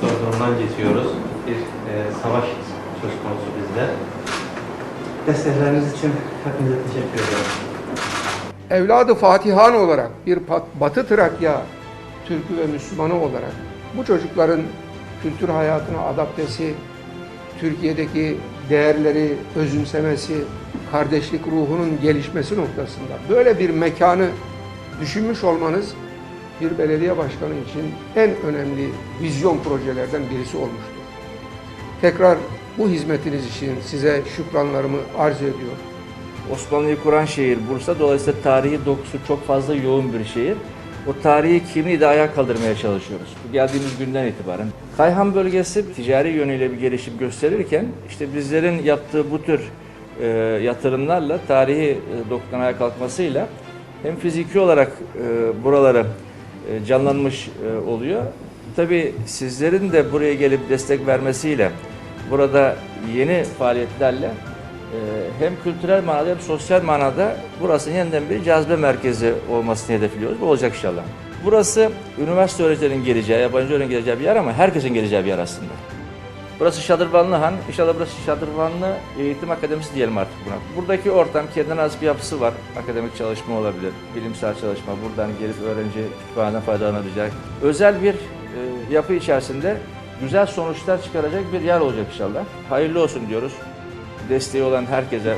zorluklardan geçiyoruz. Bir e, savaş söz konusu bizde. Destekleriniz için hepinize teşekkür ederim. evladı Fatihan olarak bir Batı Trakya Türk'ü ve Müslümanı olarak bu çocukların kültür hayatına adaptesi, Türkiye'deki değerleri özümsemesi, kardeşlik ruhunun gelişmesi noktasında böyle bir mekanı düşünmüş olmanız bir belediye başkanı için en önemli vizyon projelerden birisi olmuştur. Tekrar bu hizmetiniz için size şükranlarımı arz ediyor. Osmanlı'yı kuran şehir Bursa. Dolayısıyla tarihi dokusu çok fazla yoğun bir şehir. O tarihi kimliği de ayağa kaldırmaya çalışıyoruz. Bu geldiğimiz günden itibaren. Kayhan bölgesi ticari yönüyle bir gelişim gösterirken işte bizlerin yaptığı bu tür e, yatırımlarla tarihi e, dokudan ayağa kalkmasıyla hem fiziki olarak e, buraları canlanmış e, oluyor. Tabii sizlerin de buraya gelip destek vermesiyle burada yeni faaliyetlerle ee, hem kültürel manada hem sosyal manada burası yeniden bir cazibe merkezi olmasını hedefliyoruz. Bu olacak inşallah. Burası üniversite öğrencilerinin geleceği, yabancı öğrencilerin geleceği bir yer ama herkesin geleceği bir yer aslında. Burası Şadırvanlı Han, inşallah burası Şadırvanlı Eğitim Akademisi diyelim artık buna. Buradaki ortam kendine az bir yapısı var. Akademik çalışma olabilir, bilimsel çalışma, buradan gelip öğrenci kütüphaneden faydalanacak. Özel bir e, yapı içerisinde güzel sonuçlar çıkaracak bir yer olacak inşallah. Hayırlı olsun diyoruz desteği olan herkese